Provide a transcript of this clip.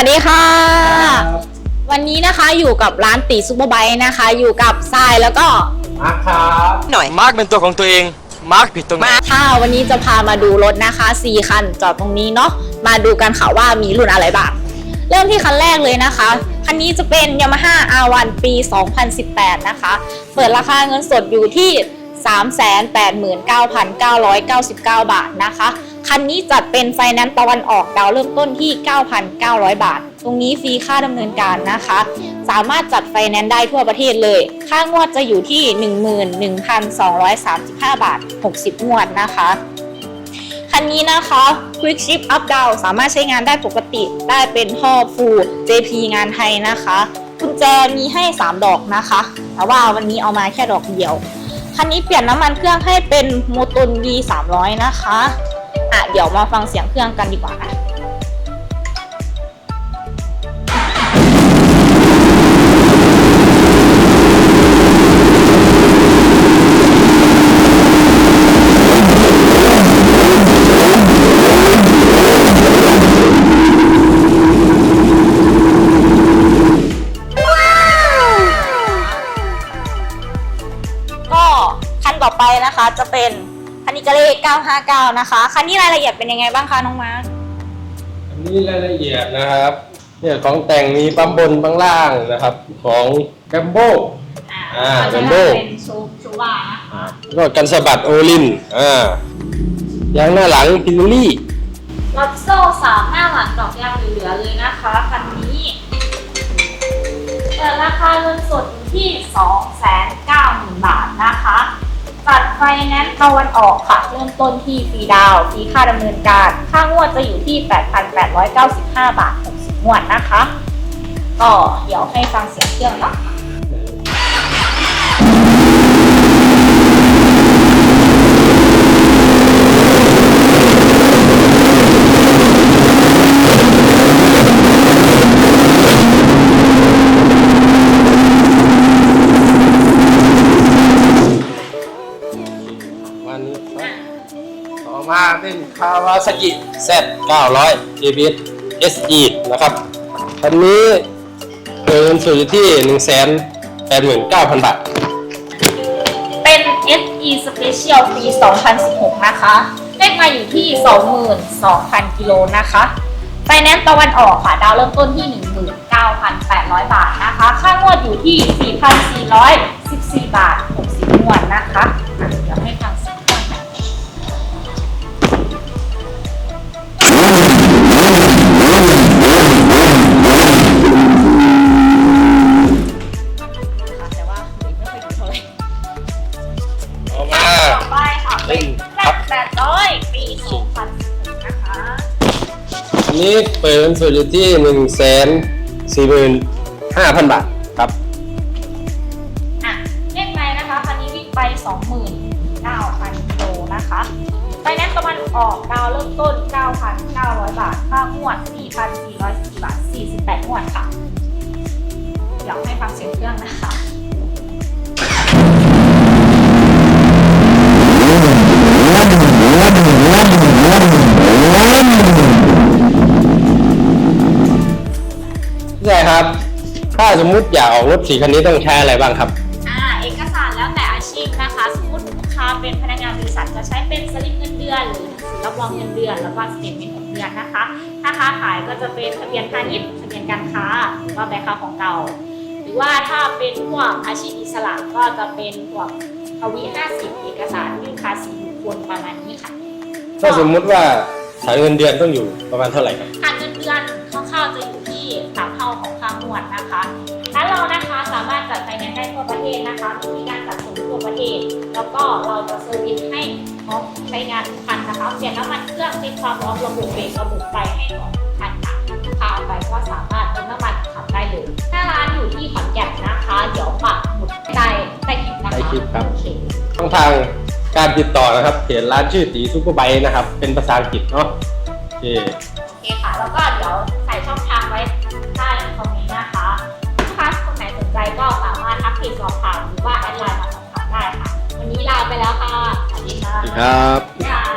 วัสดีค่ะ วันนี้นะคะอยู่กับร้านตีซุปเปอร์ไบค์นะคะ อยู่กับทรายแล้วก็มาครับหน่อยมาร์กเป็นตัวของตัวเอง มาร์กผิดตรงไหนค่ะวันนี้จะพามาดูรถนะคะ4คันจอดตรงนี้เนาะมาดูกันค่ะว่ามีรุ่นอะไรบ้างเริ่มที่คันแรกเลยนะคะคันนี้จะเป็น Yamaha R1 ปี 2018 นะคะ เปิดราคาเงินสดอยู่ที่ 389,999 บาทนะคะ คันนี้จัดเป็นไฟแนนซ์ตะวันออกดาวเริ่มต้นที่ 9,900 บาท ตรงนี้ฟรีค่าดำเนินการนะคะ สามารถจัดไฟแนนซ์ได้ทั่วประเทศเลย ค่างวดจะอยู่ที่ 11,235 บาท 60 งวดนะคะ คันนี้นะคะ Quick Ship Up Down สามารถใช้งานได้ปกติได้เป็นท่อฟู JP งานไทยนะคะกุญแจมีให้ 3 ดอกนะคะ แต่ว่าวันนี้เอามาแค่ดอกเดียว คันนี้เปลี่ยนน้ำมันเครื่องให้เป็นโมตุน V 300 นะคะ อะเดี๋ยวมาฟังเสียงเครื่องกันดีกว่านะก็คันต่อไปนะคะจะเป็น คันนิกาเล่959 นะคะ คันนี้รายละเอียดเป็นยังไงบ้างคะน้องมาร์คอันนี้รายละเอียดนะครับเนี่ยของแต่งมีปั๊มบนปั๊มล่างนะครับ ของแกมโบ อ่าก็จะ Rambo เป็นชูชูว่านะคะก็กันสะบัดโอลินอ่ายางหน้าหลังพิลลี่รถโซ่สามหน้าหลังดอกยางเหลือๆเลยนะคะคันนี้เปิดราคาเงินสดอยู่ที่290,000 ไฟแนนซ์ตะวันออกค่ะ เริ่มต้นที่ฟรีดาวฟรีค่าดำเนินการ ค่างวดจะอยู่ที่ 8,895 บาท 60งวดนะคะ ก็เดี๋ยวให้ฟังเสียงเครื่องเนาะ เป็นคาวาซากิ Z 900 ABS SE นะครับคันนี้เงินสุดอยู่ที่ 189,000 บาท เป็น SE Special ปี 2016 นะคะ เลขมาอยู่ที่ 22,000 กิโลนะคะไฟแนนซ์ตะวันออกค่ะ ดาวเริ่มต้นที่ 19,800 บาทนะคะ ค่างวดอยู่ที่ 4,414 บาท นนี้เปิดเงินสุดอยู่ที่หนึ่งแสนสี่หมื่นห้าพันบาทครับอะเลขในนะคะคันนี้วิ่งไป29,000กิโลนะคะไฟแนนซ์ตะวันออกดาวเริ่มต้น 9,900 บาทค่างวด 4,404บาท 48งวดค่ะ เดี๋ยวให้ฟังเสียงเครื่องนะคะ ใช่ครับ ถ้าสมมุติอยากออกรถสีคันนี้ต้องใช้อะไรบ้างครับ อ่าเอกสารแล้วแต่อาชีพนะคะ สมมติลูกค้าเป็นพนักงานบริษัทจะใช้เป็นสลิปเงินเดือนหรือหนังสือรับรองเงินเดือนแล้วก็สเตทเมนต์ของเดือนนะคะ ถ้าค้าขายก็จะเป็นทะเบียนพาณิชย์ทะเบียนการค้าหรือว่าใบค้าของเก่า หรือว่าถ้าเป็นพวกอาชีพอิสระก็จะเป็นพวกทวี50เอกสารยื่นภาษีบุคคลประมาณนี้ค่ะ ถ้าสมมุติว่า สายเงินเดือนต้องอยู่ประมาณเท่าไหร่ครับค่าเงินเดือนคร่าวๆจะอยู่ที่สามเท่าของค่างวดนะคะร้านเรานะคะสามารถจัดไฟแนนซ์ได้ทั่วประเทศนะคะมีการจัดส่งทั่วประเทศ แล้วก็เราจะเซอร์วิสให้พร้อมใช้งานทุกคันนะคะเปลี่ยนน้ำมันเครื่องเป็นความร้อนระบบเบรกระบบไฟให้ของทุกคันค่ะพาไปก็สามารถเติมน้ำมันขับได้เลยหน้าร้านอยู่ที่ขอนแก่นนะคะ เดี๋ยวปักหมุดใต้ใต้คลิปนะคะใต้คลิปครับโอเคช่องทาง การติดต่อนะครับเพจร้านชื่อตีซุปเปอร์ไบค์นะครับ เป็นภาษาอังกฤษเนาะโอเคโอเคค่ะ แล้วก็เดี๋ยวใส่ช่องทางไว้ใต้คอมเมนต์นะคะลูกค้าคนไหนสนใจก็สามารถทักเพจสอบถามหรือว่าแอดไลน์มาสอบถามได้ค่ะ วันนี้ลาไปแล้วค่ะ สวัสดีค่ะสวัสดีครับค่ะ